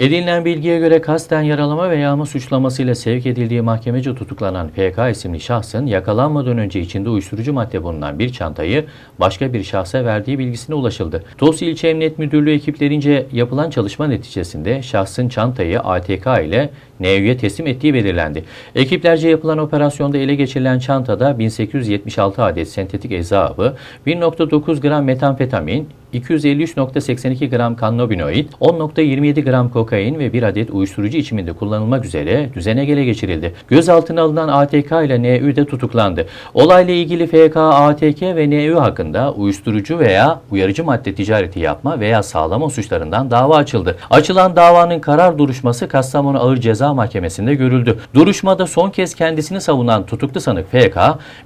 Edinilen bilgiye göre kasten yaralama ve yağma suçlamasıyla sevk edildiği mahkemece tutuklanan FK isimli şahsın yakalanmadan önce içinde uyuşturucu madde bulunan bir çantayı başka bir şahsa verdiği bilgisine ulaşıldı. Tosun İlçe Emniyet Müdürlüğü ekiplerince yapılan çalışma neticesinde şahsın çantayı ATK ile NEV'ye teslim ettiği belirlendi. Ekiplerce yapılan operasyonda ele geçirilen çantada 1876 adet sentetik ecza hapı, 1.9 gram metamfetamin, 253.82 gram kannabinoid, 10.27 gram kokain ve 1 adet uyuşturucu içiminde kullanılmak üzere düzene gele geçirildi. Gözaltına alınan ATK ile NÜ de tutuklandı. Olayla ilgili FK, ATK ve NÜ hakkında uyuşturucu veya uyarıcı madde ticareti yapma veya sağlama suçlarından dava açıldı. Açılan davanın karar duruşması Kastamonu Ağır Ceza Mahkemesi'nde görüldü. Duruşmada son kez kendisini savunan tutuklu sanık FK,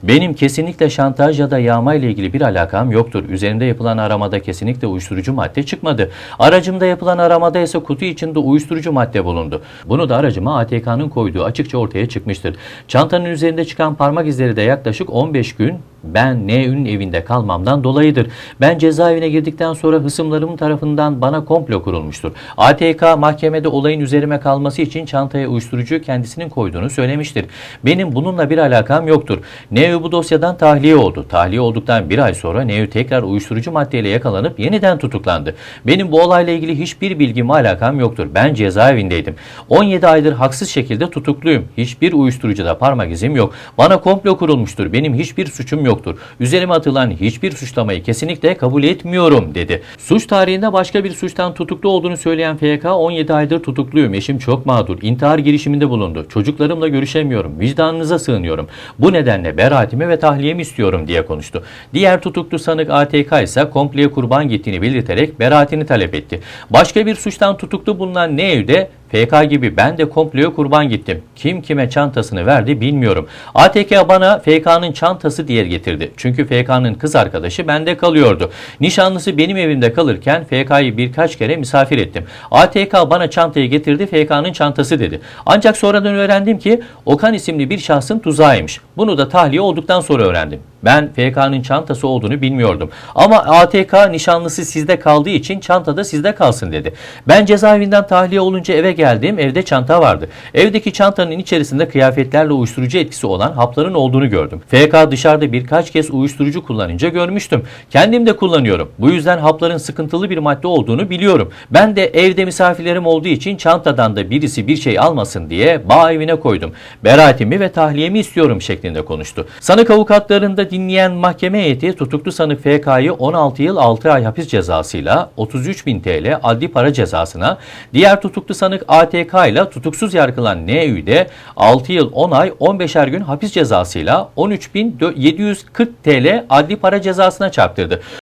benim kesinlikle şantaj ya da yağma ile ilgili bir alakam yoktur. Üzerinde yapılan aramada kesinlikle uyuşturucu madde çıkmadı. Aracımda yapılan aramada ise kutu içinde uyuşturucu madde bulundu. Bunu da aracıma ATK'nın koyduğu açıkça ortaya çıkmıştır. Çantanın üzerinde çıkan parmak izleri de yaklaşık 15 gün ben N'ün evinde kalmamdan dolayıdır. Ben cezaevine girdikten sonra hısımlarım tarafından bana komplo kurulmuştur. ATK mahkemede olayın üzerime kalması için çantaya uyuşturucu kendisinin koyduğunu söylemiştir. Benim bununla bir alakam yoktur. Neu bu dosyadan tahliye oldu. Tahliye olduktan bir ay sonra Neu tekrar uyuşturucu maddeyle yakalanıp yeniden tutuklandı. Benim bu olayla ilgili hiçbir bilgim alakam yoktur. Ben cezaevindeydim. 17 aydır haksız şekilde tutukluyum. Hiçbir uyuşturucuda parmak izim yok. Bana komplo kurulmuştur. Benim hiçbir suçum yoktur. Üzerime atılan hiçbir suçlamayı kesinlikle kabul etmiyorum dedi. Suç tarihinde başka bir suçtan tutuklu olduğunu söyleyen FK 17 aydır tutukluyum. Eşim çok mağdur. İntihar girişiminde bulundu. Çocuklarımla görüşemiyorum. Vicdanınıza sığınıyorum. Bu nedenle beraatimi ve tahliyemi istiyorum diye konuştu. Diğer tutuklu sanık ATK ise kompleye kurban gittiğini belirterek beraatini talep etti. Başka bir suçtan tutuklu bulunan ne evde FK gibi ben de komploya kurban gittim. Kim kime çantasını verdi bilmiyorum. ATK bana FK'nın çantası diye getirdi. Çünkü FK'nın kız arkadaşı bende kalıyordu. Nişanlısı benim evimde kalırken FK'yı birkaç kere misafir ettim. ATK bana çantayı getirdi FK'nın çantası dedi. Ancak sonradan öğrendim ki Okan isimli bir şahsın tuzağıymış. Bunu da tahliye olduktan sonra öğrendim. Ben FK'nın çantası olduğunu bilmiyordum. Ama ATK nişanlısı sizde kaldığı için çanta da sizde kalsın dedi. Ben cezaevinden tahliye olunca eve geldim. Evde çanta vardı. Evdeki çantanın içerisinde kıyafetlerle uyuşturucu etkisi olan hapların olduğunu gördüm. FK dışarıda birkaç kez uyuşturucu kullanınca görmüştüm. Kendim de kullanıyorum. Bu yüzden hapların sıkıntılı bir madde olduğunu biliyorum. Ben de evde misafirlerim olduğu için çantadan da birisi bir şey almasın diye bağ evine koydum. Beraatimi ve tahliyemi istiyorum şeklinde konuştu. Sanık avukatlarında dinleyen mahkeme heyeti tutuklu sanık FK'yı 16 yıl 6 ay hapis cezasıyla 33 bin TL adli para cezasına, diğer tutuklu sanık ATK ile tutuksuz yargılan NÜ'de 6 yıl 10 ay 15'er gün hapis cezasıyla 13.740 TL adli para cezasına çarptırdı.